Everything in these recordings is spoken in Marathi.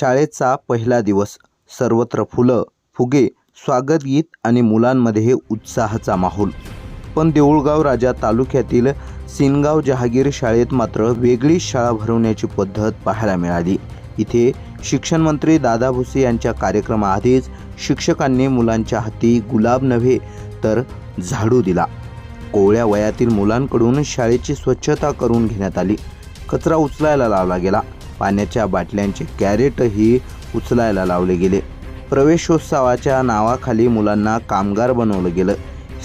शाळेचा पहिला दिवस. सर्वत्र फुलं फुगे स्वागतगीत आणि मुलांमध्ये उत्साहाचा माहोल. पण देऊळगाव राजा तालुक्यातील सिनगाव जहागीर शाळेत मात्र वेगळी शाळा भरवण्याची पद्धत पाहायला मिळाली. इथे शिक्षण मंत्री दादा भुसे यांच्या कार्यक्रमाआधीच शिक्षकांनी मुलांच्या हाती गुलाब नव्हे तर झाडू दिला. कोवळ्या वयातील मुलांकडून शाळेची स्वच्छता करून घेण्यात आली. कचरा उचलायला लावला गेला. पाण्याच्या बाटल्यांचे कॅरेटही उचलायला लावले गेले. प्रवेशोत्सवाच्या नावाखाली मुलांना कामगार बनवलं गेलं.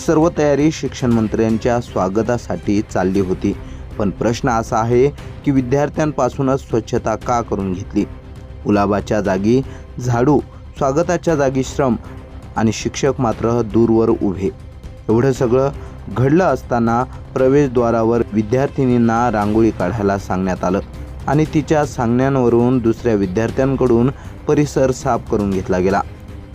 सर्व तयारी शिक्षण मंत्र्यांच्या स्वागतासाठी चालली होती. पण प्रश्न असा आहे की विद्यार्थ्यांपासूनच स्वच्छता का करून घेतली? गुलाबाच्या जागी झाडू स्वागताच्या जागी श्रम आणि शिक्षक मात्र दूरवर उभे. एवढं सगळं घडलं असताना प्रवेशद्वारावर विद्यार्थिनींना रांगोळी काढायला सांगण्यात आलं. आणि तिच्या सांगण्यांवरून दुसऱ्या विद्यार्थ्यांकडून परिसर साफ करून घेतला गेला.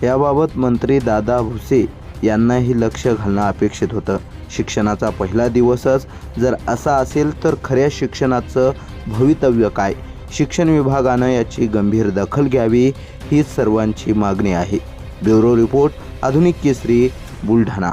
याबाबत मंत्री दादा भुसे यांनाही लक्ष घालणं अपेक्षित होतं. शिक्षणाचा पहिला दिवसच जर असा असेल तर खऱ्या शिक्षणाचं भवितव्य काय? शिक्षण विभागानं याची गंभीर दखल घ्यावी ही सर्वांची मागणी आहे. ब्युरो रिपोर्ट आधुनिक केसरी बुलढाणा.